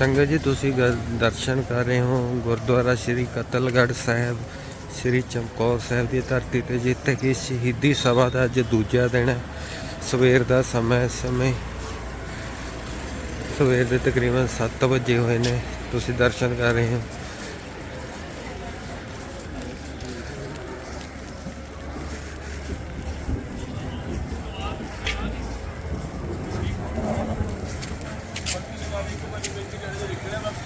ਸੰਗਤ ਜੀ, ਤੁਸੀਂ ਗ- ਦਰਸ਼ਨ ਕਰ ਰਹੇ ਹੋ ਗੁਰਦੁਆਰਾ ਸ੍ਰੀ ਕਤਲਗੜ੍ਹ ਸਾਹਿਬ, ਸ੍ਰੀ ਚਮਕੌਰ ਸਾਹਿਬ ਦੀ ਧਰਤੀ ਤੇ, ਜਿੱਥੇ ਕਿ ਸ਼ਹੀਦੀ ਸਭਾ ਦਾ ਅੱਜ ਦੂਜਾ ਦਿਨ ਹੈ। ਸਵੇਰ ਦਾ ਸਮਾਂ ਸਮੇਂ ਸਵੇਰ ਦੇ ਤਕਰੀਬਨ 7 ਵਜੇ ਹੋਏ ਨੇ। ਤੁਸੀਂ ਦਰਸ਼ਨ ਕਰ ਰਹੇ ਹੋ।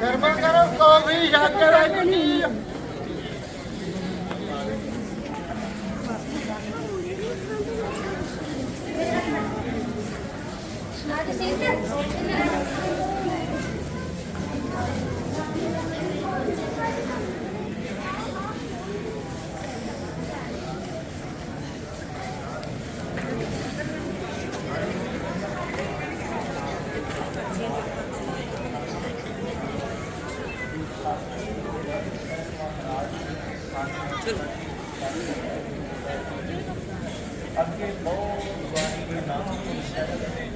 ਕਰਮਾ ਕਰੋ ਕੋਈ ਸ਼ੱਕ ਨਹੀਂ ਗਰਮਾ ਗਰਮ ਕਾਫੀ ਸ਼ੱਕਰ ਰੱਖਣੀ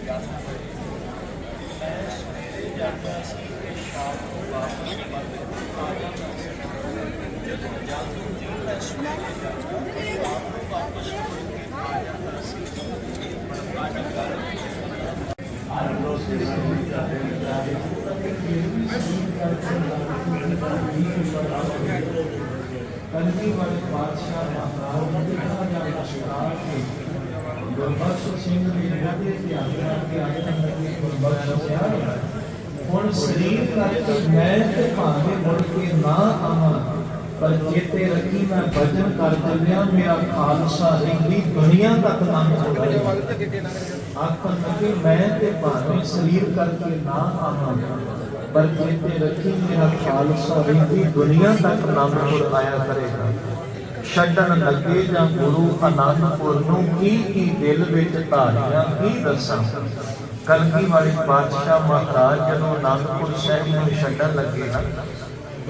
ਕੰਦੀ ਵਾਲੇ ਬਾਦਸ਼ਾਹ ਮਹਾਰਾਜ ਨੇ ਕਿਹਾ ਸ਼ਿਕਾਰ ਕੇ ਗੁਰਬਖਸ਼ ਸਿੰਘ ਦੀ ਨਦੀ ਤੇ ਆਗਿਆ ਕਿ ਆਗਿਆ ਨਦੀ ਗੁਰਬਖਸ਼ ਸਿਆ ਹੁਣ ਸਰੀਰ ਕਰਕੇ ਮੈਂ ਤੇ ਭਾਵੇਂ ਮੁੜ ਕੇ ਨਾ ਆਵਾਂ, ਪਰ ਚੇਤੇ ਰੱਖੀ ਮੈਂ ਭਜਨ ਕਰ ਚੱਲਿਆ, ਮੇਰਾ ਖਾਲਸਾ ਰਹਿੰਦੀ ਦੁਨੀਆ ਤੱਕ ਨਾਮ ਚੜਾਏ ਆਖਣ ਲੱਗੇ, ਮੈਂ ਤੇ ਭਾਵੇਂ ਸਰੀਰ ਕਰਕੇ ਨਾ ਆਵਾਂ ਪਰ ਚੇਤੇ ਰੱਖੀ ਮੇਰਾ ਖਾਲਸਾ ਰਹਿੰਦੀ ਦੁਨੀਆ ਤੱਕ ਨਾਮਪੁਰ ਆਇਆ ਕਰੇਗਾ। ਛੱਡਣ ਲੱਗੇ ਜਾਂ ਗੁਰੂ ਅਨੰਦਪੁਰ ਨੂੰ ਕੀ ਕੀ ਦਿਲ ਵਿੱਚ ਧਾਰਿਆ, ਕੀ ਦੱਸਾਂ? ਕਲਗੀ ਵਾਲੇ ਬਾਦਸ਼ਾਹ ਮਹਾਰਾਜ ਜਦੋਂ ਅਨੰਦਪੁਰ ਸਾਹਿਬ ਨੂੰ ਛੱਡਣ ਲੱਗੇ ਨਾ,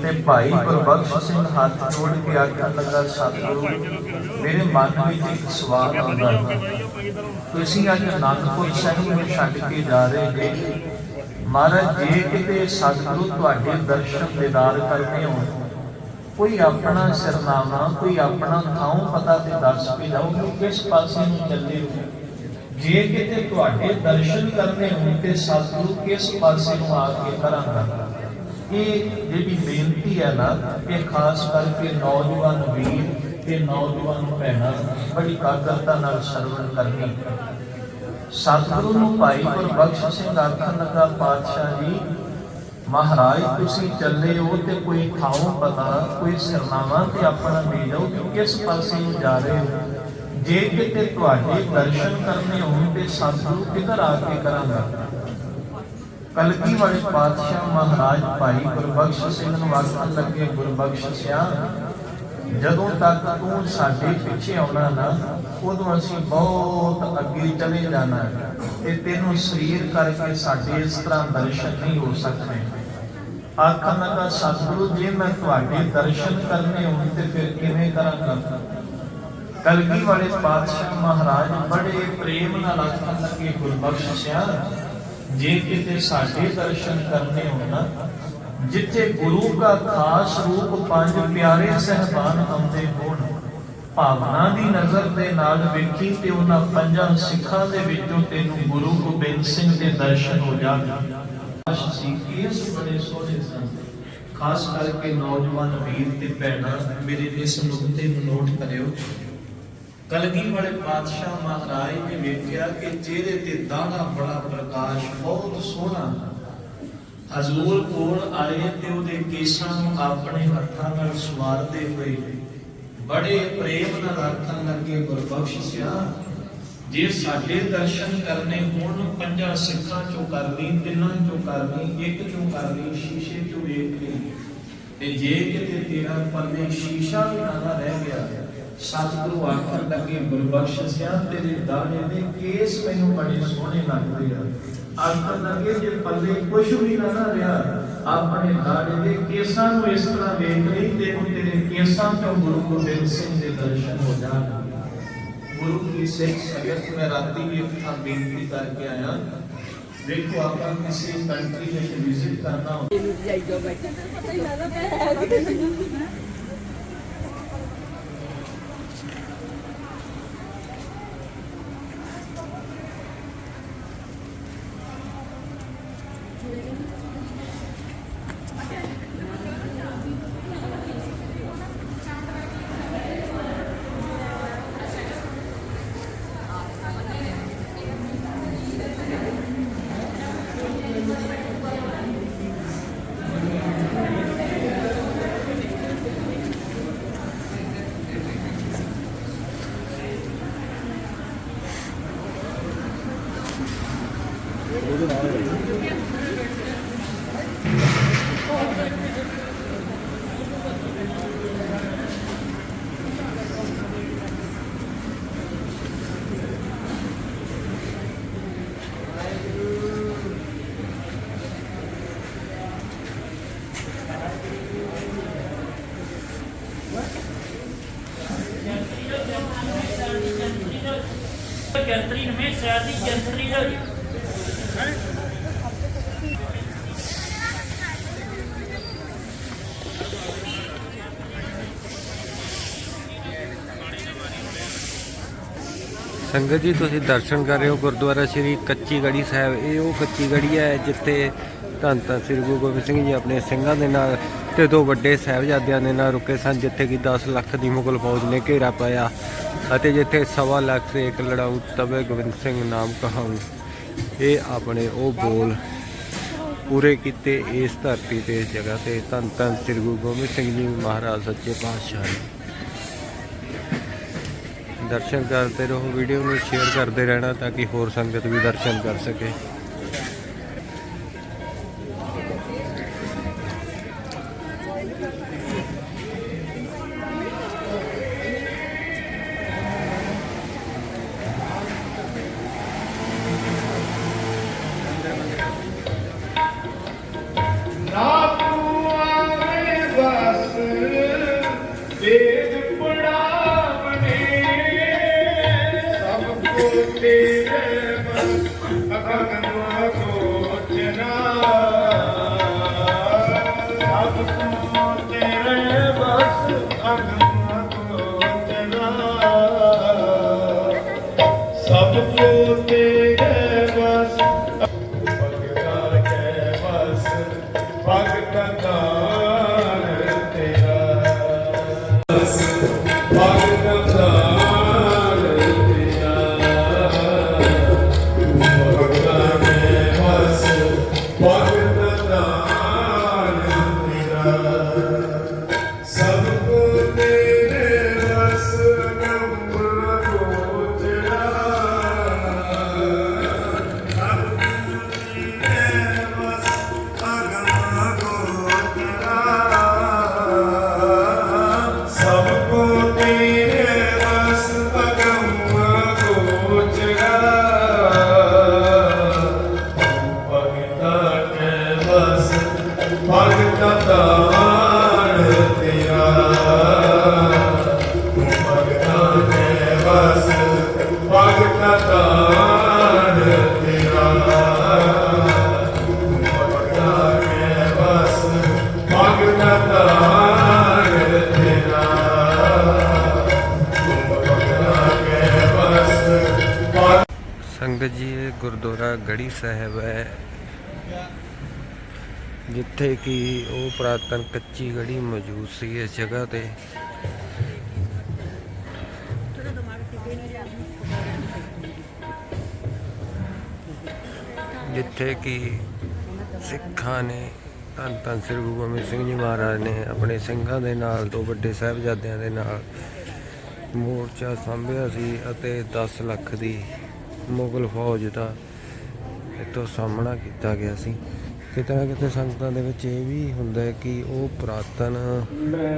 ਤੇ ਭਾਈ ਗੁਰਬਖਸ਼ ਸਿੰਘ ਹੱਥ ਜੋੜ ਕੇ ਆਖਣ ਲੱਗਾ, ਸਤਿਗੁਰੂ, ਮੇਰੇ ਮਨ ਵਿੱਚ ਇੱਕ ਸਵਾਲ ਆਉਂਦਾ ਹੈ। ਤੁਸੀਂ ਅੱਜ ਅਨੰਦਪੁਰ ਸਾਹਿਬ ਨੂੰ ਛੱਡ ਕੇ ਜਾ ਰਹੇ ਜੇ। ਮਹਾਰਾਜ, ਜੇ ਕਿਤੇ ਸਤਿਗੁਰੂ ਤੁਹਾਡੇ ਦਰਸ਼ਨ ਦੀਦਾਰ ਕਰਦੇ ਹੋ ਕੋਈ ਆਪਣਾ ਸਰਨਾਮਾ, ਕੋਈ ਆਪਣਾ ਥਾਂ ਪਤਾ ਤੇ ਦੱਸ ਕੇ ਜਾਓ ਕਿ ਕਿਸ ਪਾਸੇ ਨੂੰ ਚੱਲੇ ਹੋ? ਜੇ ਕਿਤੇ ਤੁਹਾਡੇ ਦਰਸ਼ਨ ਕਰਨੇ ਹੋਣ ਤੇ ਸਤਿਗੁਰੂ ਕਿਸ ਪਾਸੇ ਨੂੰ ਆ ਕੇ ਕਰਾਂਗਾ? ਇਹ ਜਿਹੜੀ ਬੇਨਤੀ ਹੈ ਨਾ ਇਹ ਖਾਸ ਕਰਕੇ ਨੌਜਵਾਨ ਵੀਰ ਤੇ ਨੌਜਵਾਨ ਭੈਣਾਂ, ਬੜੀ ਕਾਗਰਤਾ ਨਾਲ ਸਰਵਣ ਕਰਨੀ। ਸਤਿਗੁਰੂ ਨੂੰ ਭਾਈ ਗੁਰਬਖਸ਼ ਸਿੰਘ ਆਖਣ ਲੱਗਾ ਪਾਤਸ਼ਾਹ ਜੀ, ਮਹਾਰਾਜ, ਤੁਸੀਂ ਚੱਲੇ ਹੋ ਤੇ ਕੋਈ ਥਾਂ ਪਤਾ, ਕੋਈ ਸਰਨਾਮਾ ਤੇ ਆਪਣਾ ਦੇ ਜਾਓ ਕਿ ਕਿਸ ਪਾਸੇ ਨੂੰ ਜਾ ਰਹੇ ਹੋ। ਜੇ ਕਿਤੇ ਤੁਹਾਡੇ ਦਰਸ਼ਨ ਕਰਨੇ ਹੋਣ ਤੇ ਸਤਿਗੁਰੂ ਕਿਧਰ ਆ ਕੇ ਕਰਾਂਗਾ? ਕਲਕੀ ਵਾਲੇ ਪਾਤਸ਼ਾਹ ਮਹਾਰਾਜ ਭਾਈ ਗੁਰਬਖਸ਼ ਸਿੰਘ ਨੂੰ ਆਖਣ ਲੱਗੇ, ਗੁਰਬਖਸ਼ ਸਿਆ ਜਦੋਂ ਤੱਕ ਤੂੰ ਸਾਡੇ ਪਿੱਛੇ ਆਉਣਾ ਨਾ, ਉਦੋਂ ਅਸੀਂ ਬਹੁਤ ਅੱਗੇ ਚਲੇ ਜਾਣਾ ਤੇ ਤੈਨੂੰ ਸਰੀਰ ਕਰਕੇ ਸਾਡੇ ਇਸ ਤਰ੍ਹਾਂ ਦਰਸ਼ਨ ਨਹੀਂ ਹੋ ਸਕਦੇ। ਆਖਣ ਲੱਗਾ, ਸਤਿਗੁਰੂ, ਜੇ ਮੈਂ ਤੁਹਾਡੇ ਦਰਸ਼ਨ ਕਰਨੇ ਹੋਣ ਤੇ ਫਿਰ ਕਿਵੇਂ ਕਰਾਂਗਾ? ਕਲਗੀ ਵਾਲੇ ਪਾਤਸ਼ਾਹ ਮਹਾਰਾਜ ਬੜੇ ਪ੍ਰੇਮ ਨਾਲ ਆਖਣ ਲੱਗੇ ਗੁਰਬਖਸ਼ਿਆ ਜੇ ਕਿਤੇ ਸਾਡੇ ਦਰਸ਼ਨ ਕਰਨੇ ਹੋਣ ਨਾ ਜਿੱਥੇ ਗੁਰੂ ਦਾ ਖਾਸ ਰੂਪ ਪੰਜ ਪਿਆਰੇ ਸਹਿਬਾਨ ਆਉਂਦੇ ਹੋਣ, ਭਾਵਨਾ ਦੀ ਨਜ਼ਰ ਦੇ ਨਾਲ ਵੇਖੀ ਤੇ ਉਹਨਾਂ ਪੰਜਾਂ ਸਿੱਖਾਂ ਦੇ ਵਿੱਚੋਂ ਤੈਨੂੰ ਗੁਰੂ ਗੋਬਿੰਦ ਸਿੰਘ ਦੇ ਦਰਸ਼ਨ ਹੋ ਜਾਣਗੇ। ਸੀ ਇਸ ਬੜੇ ਸੋਹਣੇ ਸਨ। ਖਾਸ ਕਰਕੇ ਨੌਜਵਾਨ ਵੀਰ ਤੇ ਭੈਣਾਂ, ਮੇਰੇ ਇਸ ਨੁਕਤੇ ਨੂੰ ਨੋਟ ਕਰਿਓ। ਕਲਗੀ ਵਾਲੇ ਪਾਤਸ਼ਾਹ ਮਹਾਰਾਜ ਨੇ ਵੇਖਿਆ ਕਿ ਚਿਹਰੇ ਤੇ ਦਾਣਾ ਬੜਾ ਪ੍ਰਕਾਸ਼, ਬਹੁਤ ਸੋਹਣਾ। ਹਜ਼ੂਰ ਕੋਲ ਆਏ ਤੇ ਉਹਦੇ ਕੇਸਾਂ ਨੂੰ ਆਪਣੇ ਹੱਥਾਂ ਨਾਲ ਸਵਾਰਦੇ ਹੋਏ ਬੜੇ ਪ੍ਰੇਮ ਨਾਲ ਆਖਣ ਲੱਗੇ ਗੁਰਬਖਸ਼ਿਆ ਜੇ ਸਾਡੇ ਦਰਸ਼ਨ ਕਰਨੇ ਹੋਣ, ਪੰਜਾਂ ਸਿੱਖਾਂ ਚੋਂ ਕਰ ਲਈ, ਤਿੰਨਾਂ ਚੋਂ ਕਰ ਲਈ, ਇੱਕ ਚੋਂ ਕਰ ਲਈ, ਸ਼ੀਸ਼ੇ ਚੋਂ ਵੇਖ ਲਈ, ਤੇ ਜੇ ਕਿਤੇ ਤੇਰਾ ਪੱਲੇ ਸ਼ੀਸ਼ਾ ਵੀ ਨਾ ਰਹਿ ਗਿਆ, ਸਤਿਗੁਰੂ ਆਖਣ ਲੱਗੇ ਗੁਰਬਖਸ਼ਿਆ ਤੇਰੇ ਦਾਣੇ ਦੇ ਕੇਸ ਮੈਨੂੰ ਬੜੇ ਸੋਹਣੇ ਲੱਗਦੇ ਆ। ਆਖਣ ਲੱਗੇ ਜੇ ਪੱਲੇ ਕੁਝ ਵੀ ਨਾ ਨਾ ਰਿਹਾ ਆਪਣੇ ਦਾਣੇ ਦੇ ਕੇਸਾਂ ਨੂੰ ਇਸ ਤਰ੍ਹਾਂ ਵੇਖ ਲਈ ਤੇ ਉਹ ਤੇਰੇ ਕੇਸਾਂ ਤੋਂ ਗੁਰੂ ਗੋਬਿੰਦ ਸਿੰਘ ਦੇ ਦਰਸ਼ਨ ਹੋ ਜਾਣਗੇ ਗੁਰੂ ਕੀ ਸਿੱਖ ਸੰਗਤ ਮੈਂ ਰਾਤੀ ਵੀ ਇੱਕ ਥਾਂ ਬੇਨਤੀ ਕਰਕੇ ਆਇਆ ਵੇਖੋ ਆਪਾਂ ਕਿਸੇ ਕੰਟਰੀ ਵਿੱਚ ਵਿਜ਼ਿਟ ਕਰਨਾ ਹੋਵੇ ਜੰਤਰੀ ਨਵੇਂ ਸ਼ਹਿਰ ਦੀ ਜੰਤਰੀ ਦਾ ਸੰਗਤ ਜੀ, ਤੁਸੀਂ ਦਰਸ਼ਨ ਕਰ ਰਹੇ ਹੋ ਗੁਰਦੁਆਰਾ ਸ੍ਰੀ ਕੱਚੀ ਗੜੀ ਸਾਹਿਬ। ਇਹ ਉਹ ਕੱਚੀ ਗੜੀ ਹੈ ਜਿੱਥੇ ਧੰਨ ਧੰਨ ਸ੍ਰੀ ਗੁਰੂ ਗੋਬਿੰਦ ਸਿੰਘ ਜੀ ਆਪਣੇ ਸਿੰਘਾਂ ਦੇ ਨਾਲ ਤੇ ਦੋ ਵੱਡੇ ਸਾਹਿਬਜ਼ਾਦਿਆਂ ਦੇ ਨਾਲ ਰੁਕੇ ਸਨ, ਜਿੱਥੇ ਕਿ 10 ਲੱਖ ਦੀ ਮੁਗਲ ਫੌਜ ਨੇ ਘੇਰਾ ਪਾਇਆ ਅਤੇ ਜਿੱਥੇ ਸਵਾ ਲੱਖ ਸੇ ਇੱਕ ਲੜਾਊ ਤਵੇ ਗੋਬਿੰਦ ਸਿੰਘ ਨਾਮ ਕਹਾਊ। ਇਹ ਆਪਣੇ ਉਹ ਬੋਲ ਪੂਰੇ ਕੀਤੇ ਇਸ ਧਰਤੀ ਤੇ ਇਸ ਜਗ੍ਹਾ ਤੇ। ਧੰਨ ਧੰਨ ਸ੍ਰੀ ਗੁਰੂ ਗੋਬਿੰਦ ਸਿੰਘ ਜੀ ਮਹਾਰਾਜ, ਸੱਚੇ ਪਾਤਸ਼ਾਹ ਨੇ ਦਰਸ਼ਨ ਕਰਦੇ ਰਹੋ ਵੀਡੀਓ ਨੂੰ ਸ਼ੇਅਰ ਕਰਦੇ ਰਹਿਣਾ ਤਾਂ ਕਿ ਹੋਰ ਸੰਗਤ ਵੀ ਦਰਸ਼ਨ ਕਰ ਸਕੇ। ਤੇਰੇ ਬਸ ਅਗਨ ਗੜੀ ਸਾਹਿਬ ਹੈ, ਜਿੱਥੇ ਕਿ ਉਹ ਪੁਰਾਤਨ ਕੱਚੀ ਗੜੀ ਮੌਜੂਦ ਸੀ ਇਸ ਜਗ੍ਹਾ ਤੇ। ਜਿੱਥੇ ਕਿ ਸਿੱਖਾਂ ਨੇ, ਧੰਨ ਧੰਨ ਸ੍ਰੀ ਗੁਰੂ ਗੋਬਿੰਦ ਸਿੰਘ ਜੀ ਮਹਾਰਾਜ ਨੇ ਆਪਣੇ ਸਿੰਘਾਂ ਦੇ ਨਾਲ ਦੋ ਵੱਡੇ ਸਾਹਿਬਜ਼ਾਦਿਆਂ ਦੇ ਨਾਲ ਮੋਰਚਾ ਸੰਭਿਆ ਸੀ ਅਤੇ 10 ਲੱਖ ਦੀ ਮੁਗਲ ਫੌਜ ਦਾ ਇਤੋਂ ਸਾਹਮਣਾ ਕੀਤਾ ਗਿਆ ਸੀ। ਕਿਤੇ ਨਾ ਕਿਤੇ ਸੰਗਤਾਂ ਦੇ ਵਿੱਚ ਇਹ ਵੀ ਹੁੰਦਾ ਹੈ ਕਿ ਉਹ ਪੁਰਾਤਨ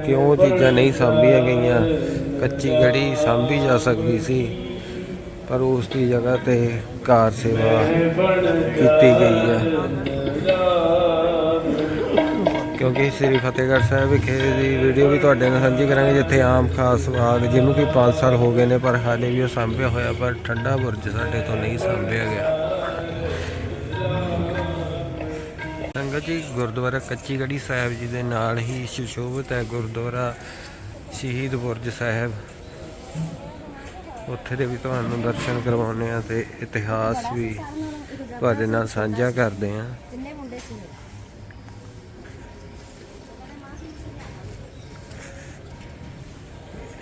ਕਿਉਂ ਚੀਜ਼ਾਂ ਨਹੀਂ ਸਾਂਭੀਆਂ ਗਈਆਂ, ਕੱਚੀ ਗੜੀ ਸਾਂਭੀ ਜਾ ਸਕਦੀ ਸੀ, ਪਰ ਉਸ ਦੀ ਜਗ੍ਹਾ ਤੇ ਕਾਰ ਸੇਵਾ ਕੀਤੀ ਗਈ ਹੈ। ਕਿਉਂਕਿ ਸ੍ਰੀ ਫਤਿਹਗੜ੍ਹ ਸਾਹਿਬ ਵਿਖੇ ਦੀ ਵੀਡੀਓ ਵੀ ਤੁਹਾਡੇ ਨਾਲ ਸਾਂਝੀ ਕਰਾਂਗੇ, ਜਿੱਥੇ ਆਮ ਖਾਸ ਬਾਗ ਜਿਹਨੂੰ ਕਿ 5 ਸਾਲ ਹੋ ਗਏ ਨੇ, ਪਰ ਹਾਲੇ ਵੀ ਉਹ ਸਾਂਭਿਆ ਹੋਇਆ, ਪਰ ਠੰਡਾ ਬੁਰਜ ਸਾਡੇ ਤੋਂ ਨਹੀਂ ਸਾਂਭਿਆ ਗਿਆ। ਜੀ, ਗੁਰਦੁਆਰਾ ਕੱਚੀ ਗੜੀ ਸਾਹਿਬ ਜੀ ਦੇ ਨਾਲ ਹੀ ਸੁਸ਼ੋਭਿਤ ਹੈ ਗੁਰਦੁਆਰਾ ਸ਼ਹੀਦ ਬੁਰਜ ਸਾਹਿਬ। ਉੱਥੇ ਦੇ ਵੀ ਤੁਹਾਨੂੰ ਦਰਸ਼ਨ ਕਰਵਾਉਂਦੇ ਆ ਤੇ ਇਤਿਹਾਸ ਵੀ ਤੁਹਾਡੇ ਨਾਲ ਸਾਂਝਾ ਕਰਦੇ ਆ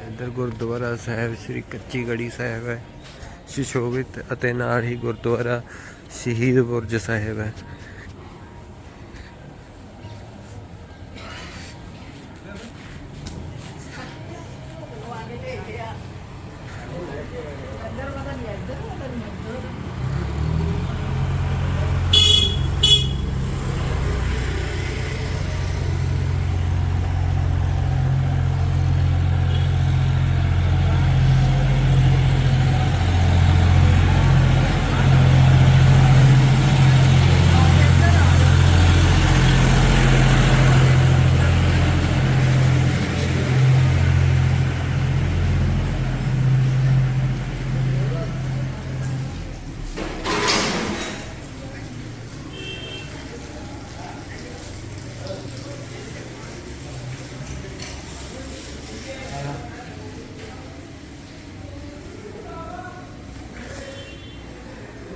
ਇੱਧਰ ਗੁਰਦੁਆਰਾ ਸਾਹਿਬ, ਸ੍ਰੀ ਕੱਚੀ ਗੜੀ ਸਾਹਿਬ ਹੈ, ਸੁਸ਼ੋਭਿਤ ਅਤੇ ਨਾਲ ਹੀ ਗੁਰਦੁਆਰਾ ਸ਼ਹੀਦ ਬੁਰਜ ਸਾਹਿਬ ਹੈ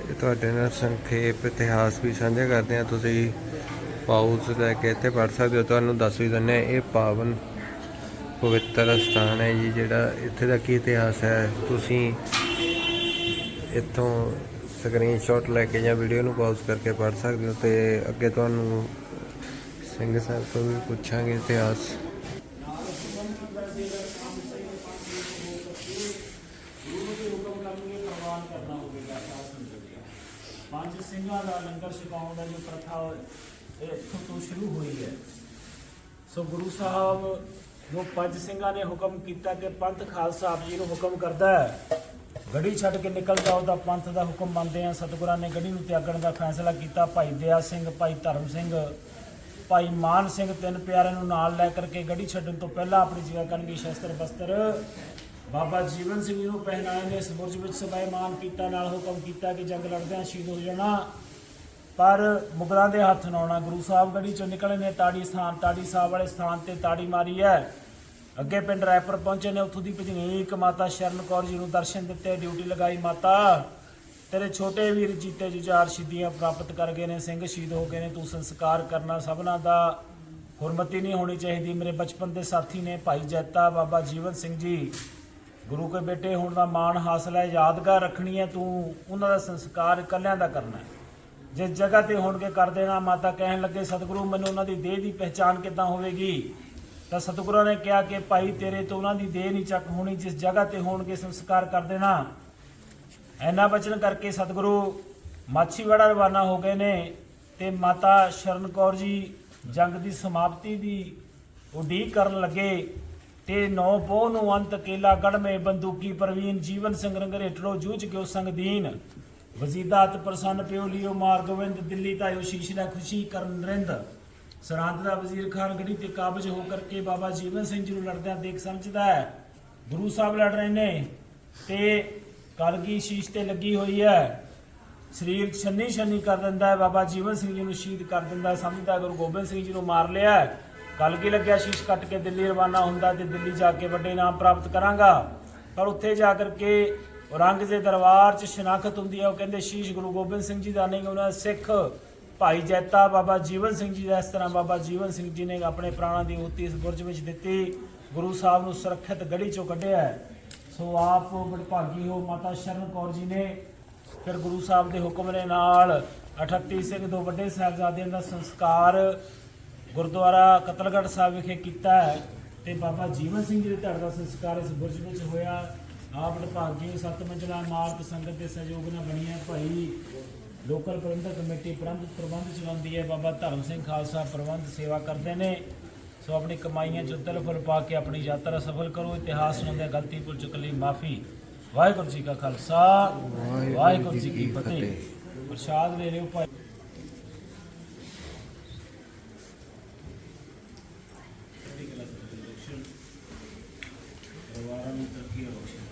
ਇਹ ਤੁਹਾਡੇ ਨਾਲ ਸੰਖੇਪ ਇਤਿਹਾਸ ਵੀ ਸਾਂਝਾ ਕਰਦੇ ਹਾਂ। ਤੁਸੀਂ ਪਾਉਸ ਲੈ ਕੇ ਇੱਥੇ ਪੜ ਸਕਦੇ ਹੋ। ਤੁਹਾਨੂੰ ਦੱਸ ਵੀ ਦਿੰਦੇ ਇਹ ਪਾਵਨ ਪਵਿੱਤਰ ਸਥਾਨ ਹੈ ਜੀ, ਜਿਹੜਾ ਇੱਥੇ ਦਾ ਕੀ ਇਤਿਹਾਸ ਹੈ। ਤੁਸੀਂ ਇੱਥੋਂ ਸਕਰੀਨਸ਼ਾਟ ਲੈ ਕੇ ਜਾਂ ਵੀਡੀਓ ਨੂੰ ਪਾਜ਼ ਕਰਕੇ ਪੜ ਸਕਦੇ ਹੋ ਤੇ ਅੱਗੇ ਤੁਹਾਨੂੰ ਸਿੰਘ ਸਾਹਿਬ ਤੋਂ ਵੀ ਪੁੱਛਾਂਗੇ ਇਤਿਹਾਸ। ਪੰਜ ਸਿੰਘਾਂ ਦਾ ਲੰਗਰ ਛਕਾਉਣ ਦਾ ਜੋ ਪ੍ਰਥਾ ਇੱਥੋਂ ਤੋਂ ਸ਼ੁਰੂ ਹੋਈ ਹੈ। ਸੋ ਗੁਰੂ ਸਾਹਿਬ ਜੋ ਪੰਜ ਸਿੰਘਾਂ ਨੇ ਹੁਕਮ ਕੀਤਾ ਕਿ ਪੰਥ ਖਾਲਸਾ ਆਪ ਜੀ ਨੂੰ ਹੁਕਮ ਕਰਦਾ ਹੈ ਗੜੀ ਛੱਡ ਕੇ ਨਿਕਲ ਜਾਓ ਤਾਂ ਪੰਥ ਦਾ ਹੁਕਮ ਮੰਨਦੇ ਆ ਸਤਿਗੁਰਾਂ ਨੇ ਗੜੀ ਨੂੰ ਤਿਆਗਣ ਦਾ ਫੈਸਲਾ ਕੀਤਾ। ਭਾਈ ਦਇਆ ਸਿੰਘ, ਭਾਈ ਧਰਮ ਸਿੰਘ, ਭਾਈ ਮਾਨ ਸਿੰਘ ਤਿੰਨ ਪਿਆਰਿਆਂ ਨੂੰ ਨਾਲ ਲੈ ਕਰਕੇ ਗੜੀ ਛੱਡਣ ਤੋਂ ਪਹਿਲਾਂ ਆਪਣੀ ਜਗ੍ਹਾ ਕਰਨਗੇ ਸ਼ਸਤਰ ਬਸਤਰ। ਬਾਬਾ ਜੀਵਨ ਸਿੰਘ ਜੀ ਨੂੰ ਪਹਿਨਾਏ ਨੇ ਇਸ ਬੁਰਜ ਵਿੱਚ ਸਬੈਮਾਨ ਕੀਤਾ ਨਾਲ ਹੁਕਮ ਕੀਤਾ ਕਿ ਜੰਗ ਲੜਦਿਆਂ ਸ਼ਹੀਦ ਹੋ ਜਾਣਾ। ਪਰ ਮੁਗਲਾਂ ਦੇ ਹੱਥ ਨਾ ਆਉਣਾ। ਗੁਰੂ ਸਾਹਿਬ ਗੜੀ ਚੋਂ ਨਿਕਲੇ ਨੇ, ਤਾੜੀ ਸਥਾਨ, ਤਾੜੀ ਸਾਹਿਬ ਵਾਲੇ ਸਥਾਨ ਤੇ ਤਾੜੀ ਮਾਰੀ ਹੈ। ਅੱਗੇ ਪਿੰਡ ਰਾਏਪੁਰ ਪਹੁੰਚੇ ਨੇ, ਉੱਥੋਂ ਦੀ ਭਜਨੀਕ ਮਾਤਾ ਸ਼ਰਨ ਕੌਰ ਜੀ ਨੂੰ ਦਰਸ਼ਨ ਦਿੱਤੇ, ਡਿਊਟੀ ਲਗਾਈ ਮਾਤਾ। ਤੇਰੇ ਛੋਟੇ ਵੀਰ ਜੀਤੇ ਜੁਝਾਰ ਸ਼ਹੀਦੀਆਂ ਪ੍ਰਾਪਤ ਕਰ ਗਏ ਨੇ, ਸਿੰਘ ਸ਼ਹੀਦ ਹੋ ਗਏ ਨੇ, ਤੂੰ ਸੰਸਕਾਰ ਕਰਨਾ ਸਭਨਾ ਦਾ ਹੁਰਮਤੀ ਨਹੀਂ ਹੋਣੀ ਚਾਹੀਦੀ। ਮੇਰੇ ਬਚਪਨ ਦੇ ਸਾਥੀ ਨੇ ਭਾਈ ਜੈਤਾ ਬਾਬਾ ਜੀਵਨ ਸਿੰਘ ਜੀ। ਗੁਰੂ ਕੇ ਬੇਟੇ, ਹੋਣ ਦਾ ਮਾਣ ਹਾਸਲ ਹੈ, ਯਾਦਗਾਰ ਰੱਖਣੀ ਹੈ, ਤੂੰ ਉਹਨਾਂ ਦਾ ਸੰਸਕਾਰ ਇਕੱਲਿਆਂ ਦਾ ਕਰਨਾ ਹੈ। ਜਿਸ ਜਗ੍ਹਾ ਤੇ ਹੋਣਗੇ ਕਰ ਦੇਣਾ, ਮਾਤਾ ਕਹਿਣ ਲੱਗੇ, ਸਤਿਗੁਰੂ, ਮੈਨੂੰ ਉਹਨਾਂ ਦੀ ਦੇਹ ਦੀ ਪਹਿਚਾਣ ਕਿੱਦਾਂ ਹੋਵੇਗੀ? ਤਾਂ ਸਤਿਗੁਰਾਂ ਨੇ ਕਿਹਾ ਕਿ, ਭਾਈ, ਤੇਰੇ ਤੋਂ ਉਹਨਾਂ ਦੀ ਦੇਹ ਨਹੀਂ ਚੱਕ ਹੋਣੀ, ਜਿਸ ਜਗ੍ਹਾ ਤੇ ਹੋਣਗੇ ਸੰਸਕਾਰ ਕਰ ਦੇਣਾ। ਐਨਾ ਬਚਨ ਕਰਕੇ ਸਤਿਗੁਰੂ ਮਾਛੀਵਾੜਾ ਰਵਾਨਾ ਹੋ ਗਏ ਨੇ ਤੇ ਮਾਤਾ ਸ਼ਰਨ ਕੌਰ ਜੀ ਜੰਗ ਦੀ ਸਮਾਪਤੀ ਦੀ ਉਡੀਕ ਕਰਨ ਲੱਗੇ। ਤੇ ਨੌ ਪੋਹ ਨੂੰ ਅੰਤ ਕੇਲਾ ਗੜ ਬੰਦੂਕੀ ਪ੍ਰਵੀਨ ਜੀਵਨ ਸਿੰਘ ਰੰਗਰੇਟੜੋ ਜੂਝ ਗਿਓ ਸੰਗ ਵਜ਼ੀਦਾਤ ਪ੍ਰਸੰਨ ਪਿਓ ਲਿਓ ਮਾਰ ਗੋਵਿੰਦ ਦਿੱਲੀ ਤਾਇਓ ਸ਼ੀਸ਼ ਲੈ ਖੁਸ਼ੀ ਕਰਨ ਰਿੰਦ। ਸਰਹੰਦ ਦਾ ਵਜ਼ੀਰ ਖਾਨ ਗੜੀ ਤੇ ਕਾਬਜ ਹੋ ਕਰਕੇ ਬਾਬਾ ਜੀਵਨ ਸਿੰਘ ਜੀ ਨੂੰ ਲੜਦਿਆਂ ਦੇਖ ਸਮਝਦਾ ਹੈ। ਗੁਰੂ ਸਾਹਿਬ ਲੜ ਰਹੇ ਨੇ ਤੇ ਕਲਗੀ ਸ਼ੀਸ਼ ਤੇ ਲੱਗੀ ਹੋਈ ਹੈ। ਸਰੀਰ ਛੰਨੀ ਛੰਨੀ ਕਰ ਦਿੰਦਾ ਹੈ। ਬਾਬਾ ਜੀਵਨ ਸਿੰਘ ਜੀ ਨੂੰ ਸ਼ਹੀਦ ਕਰ ਦਿੰਦਾ ਸਮਝਦਾ ਗੁਰੂ ਗੋਬਿੰਦ ਸਿੰਘ ਜੀ ਨੂੰ ਮਾਰ ਲਿਆ ਹੈ। ਕੀ ਲੱਗਿਆ? ਸ਼ੀਸ਼ ਕੱਟ ਕੇ ਦਿੱਲੀ ਰਵਾਨਾ ਹੁੰਦਾ ਤੇ ਦਿੱਲੀ ਜਾ ਕੇ ਵੱਡੇ ਇਨਾਮ ਪ੍ਰਾਪਤ ਕਰਾਂਗਾ। ਪਰ ਉੱਥੇ ਜਾ ਕਰਕੇ ਔਰੰਗਜ਼ੇਬ ਦਰਬਾਰ 'ਚ ਸ਼ਨਾਖਤ ਹੁੰਦੀ ਹੈ। ਉਹ ਕਹਿੰਦੇ, ਸ਼ੀਸ਼ ਗੁਰੂ ਗੋਬਿੰਦ ਸਿੰਘ ਜੀ ਦਾ ਨਹੀਂ, ਉਹਨਾਂ ਸਿੱਖ ਭਾਈ ਜੈਤਾ ਬਾਬਾ ਜੀਵਨ ਸਿੰਘ ਜੀ ਦਾ ਇਸ ਤਰ੍ਹਾਂ ਬਾਬਾ ਜੀਵਨ ਸਿੰਘ ਜੀ ਨੇ ਆਪਣੇ ਪ੍ਰਾਣਾਂ ਦੀ ਹੁਤੀ ਇਸ ਬੁਰਜ ਵਿੱਚ ਦਿੱਤੀ। ਗੁਰੂ ਸਾਹਿਬ ਨੂੰ ਸੁਰੱਖਿਅਤ ਗੜੀ ਚੋਂ ਕੱਢਿਆ ਸੋ ਆਪ ਬੜਭਾਗੀ ਹੋ, ਮਾਤਾ ਸ਼ਰਨ ਕੌਰ ਜੀ ਨੇ। ਫਿਰ ਗੁਰੂ ਸਾਹਿਬ ਦੇ ਹੁਕਮ ਦੇ ਨਾਲ 38 ਸਿੰਘ ਦੋ ਵੱਡੇ ਸਾਹਿਬਜ਼ਾਦਿਆਂ ਦਾ ਸੰਸਕਾਰ ਗੁਰਦੁਆਰਾ ਕਤਲਗੜ੍ਹ ਸਾਹਿਬ ਵਿਖੇ ਕੀਤਾ ਹੈ ਤੇ ਬਾਬਾ ਜੀਵਨ ਸਿੰਘ ਜੀ ਦੇ ਧੜ ਦਾ ਸੰਸਕਾਰ ਇਸ ਬੁਰਜ ਵਿੱਚ ਹੋਇਆ। ਆਪ ਵਿਭਾਗੀ ਸੱਤ ਮੰਜ਼ਲਾ ਇਮਾਰਤ ਸੰਗਤ ਦੇ ਸਹਿਯੋਗ ਨਾਲ ਬਣੀ ਹੈ ਭਾਈ ਲੋਕਲ ਪ੍ਰਬੰਧਕ ਕਮੇਟੀ ਪ੍ਰਬੰਧ ਪ੍ਰਬੰਧ ਚਲਾਉਂਦੀ ਹੈ। ਬਾਬਾ ਧਰਮ ਸਿੰਘ ਖਾਲਸਾ ਪ੍ਰਬੰਧ ਸੇਵਾ ਕਰਦੇ ਨੇ। ਸੋ ਆਪਣੀ ਕਮਾਈਆਂ ਚੋਂ ਤਿਲਫਲ ਪਾ ਕੇ ਆਪਣੀ ਯਾਤਰਾ ਸਫਲ ਕਰੋ। ਇਤਿਹਾਸ ਨੂੰ ਦੇ ਗਲਤੀ ਭੁੱਲ ਚੁੱਕ ਲਈ ਮਾਫੀ। ਵਾਹਿਗੁਰੂ ਜੀ ਕਾ ਖਾਲਸਾ ਵਾਹਿਗੁਰੂ ਜੀ ਕੀ ਫਤਿਹ। ਪ੍ਰਸ਼ਾਦ ਲੈ ਲਿਓ ਭਾਈ। Maraming thank you.